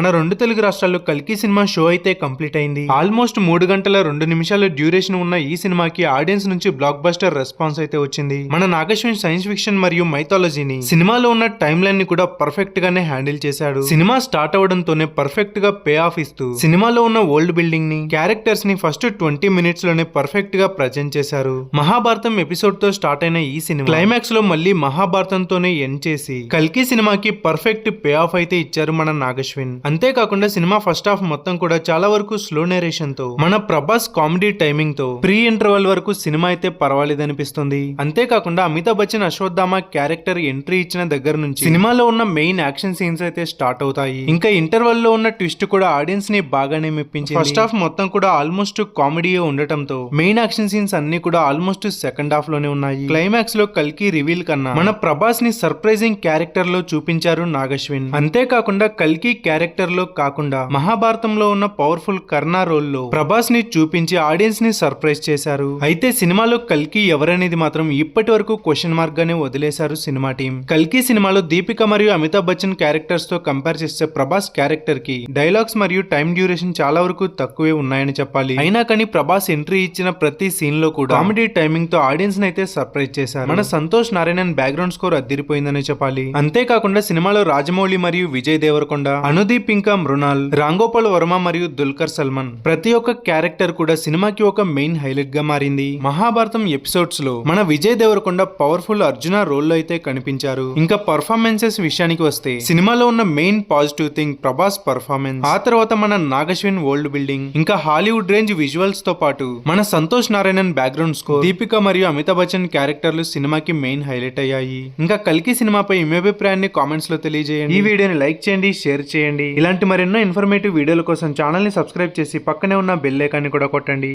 మన రెండు తెలుగు రాష్ట్రాల్లో కల్కి సినిమా షో అయితే కంప్లీట్ అయింది. ఆల్మోస్ట్ మూడు గంటల రెండు నిమిషాల డ్యూరేషన్ ఉన్న ఈ సినిమాకి ఆడియన్స్ నుంచి బ్లాక్ బస్టర్ రెస్పాన్స్ అయితే వచ్చింది. మన నాగశ్విన్ సైన్స్ ఫిక్షన్ మరియు మైథాలజీని సినిమాలో ఉన్న టైం లైన్ని కూడా పర్ఫెక్ట్ గానే హ్యాండిల్ చేశాడు. సినిమా స్టార్ట్ అవడంతోనే పర్ఫెక్ట్గా పే ఆఫ్ ఇస్తూ సినిమాలో ఉన్న ఓల్డ్ బిల్డింగ్ని క్యారెక్టర్స్ని ఫస్ట్ ట్వంటీ మినిట్స్లోనే పర్ఫెక్ట్గా ప్రజెంట్ చేశారు. మహాభారతం ఎపిసోడ్తో స్టార్ట్ అయిన ఈ సినిమా క్లైమాక్స్లో మళ్ళీ మహాభారతంతోనే ఎండ్ చేసి కల్కి సినిమాకి పర్ఫెక్ట్ పే ఆఫ్ అయితే ఇచ్చారు మన నాగశ్విన్. అంతేకాకుండా సినిమా ఫస్ట్ హాఫ్ మొత్తం కూడా చాలా వరకు స్లో నేరేషన్తో మన ప్రభాస్ కామెడీ టైమింగ్తో ప్రీ ఇంటర్వెల్ వరకు సినిమా అయితే పర్వాలేదనిపిస్తుంది అంతేకాకుండా అమితాబ్ బచ్చన్ అశ్వత్థామ క్యారెక్టర్ ఎంట్రీ ఇచ్చిన దగ్గర నుంచి సినిమాలో ఉన్న మెయిన్ యాక్షన్ సీన్స్ అయితే స్టార్ట్ అవుతాయి. ఇంకా ఇంటర్వల్లో ఉన్న ట్విస్ట్ కూడా ఆడియన్స్ని బాగానే మెప్పించింది. ఫస్ట్ హాఫ్ మొత్తం కూడా ఆల్మోస్ట్ కామెడీ ఉండటంతో మెయిన్ యాక్షన్ సీన్స్ అన్ని కూడా ఆల్మోస్ట్ సెకండ్ హాఫ్లోనే ఉన్నాయి. క్లైమాక్స్లో కల్కి రివీల్ కన్నా మన ప్రభాస్ని సర్ప్రైజింగ్ క్యారెక్టర్లో చూపించారు నాగశ్విన్. అంతేకాకుండా కల్కి క్యారెక్టర్ లో కాకుండా మహాభారతంలో ఉన్న పవర్ఫుల్ కర్ణా రోల్లో ప్రభాస్ని చూపించి ఆడియన్స్ని సర్ప్రైజ్ చేశారు. అయితే సినిమాలో కల్కి ఎవరనేది మాత్రం ఇప్పటి వరకు క్వశ్చన్ మార్క్ గానే వదిలేశారు సినిమా టీం. కల్కి సినిమాలో దీపిక మరియు అమితాబ్ బచ్చన్ క్యారెక్టర్స్తో కంపేర్ చేస్తే ప్రభాస్ క్యారెక్టర్కి డైలాగ్స్ మరియు టైం డ్యూరేషన్ చాలా వరకు తక్కువే ఉన్నాయని చెప్పాలి. అయినా కానీ ప్రభాస్ ఎంట్రీ ఇచ్చిన ప్రతి సీన్లో కూడా కామెడీ టైమింగ్తో ఆడియన్స్ అయితే సర్ప్రైజ్ చేశారు. మన సంతోష్ నారాయణన్ బ్యాక్గ్రౌండ్ స్కోర్ అద్దిరిపోయిందని చెప్పాలి. అంతేకాకుండా సినిమాలో రాజమౌళి మరియు విజయ్ దేవరకొండ అనుదీప్ ఇంకా మృణాల్ రాంగోపాల్ వర్మ మరియు దుల్కర్ సల్మాన్. ప్రతి ఒక్క క్యారెక్టర్ కూడా సినిమాకి ఒక మెయిన్ హైలైట్గా మారింది. మహాభారతం ఎపిసోడ్స్లో మన విజయ్ దేవరకొండ పవర్ఫుల్ అర్జున రోల్లో అయితే కనిపించారు. ఇంకా పర్ఫార్మెన్సెస్ విషయానికి వస్తే సినిమాలో ఉన్న main positive thing Prabhas performance. ఆ తర్వాత మన నాగశ్విన్ ఓల్డ్ బిల్డింగ్ ఇంకా హాలీవుడ్ రేంజ్ విజువల్స్తో పాటు మన సంతోష్ నారాయణన్ బ్యాక్గ్రౌండ్ స్కోర్ దీపిక మరియు అమితాబ్ బచ్చన్ క్యారెక్టర్లు సినిమాకి మెయిన్ హైలైట్ అయ్యాయి. ఇంకా కల్కి సినిమాపై మీ అభిప్రాయాన్ని కామెంట్స్లో తెలియజేయండి. ఈ వీడియోని లైక్ చేయండి షేర్ చేయండి. ఇలాంటి మరెన్నో ఇన్ఫర్మేటివ్ వీడియోల కోసం ఛానల్ని సబ్స్క్రైబ్ చేసి పక్కనే ఉన్న బెల్ ఐకాన్ని కూడా కొట్టండి.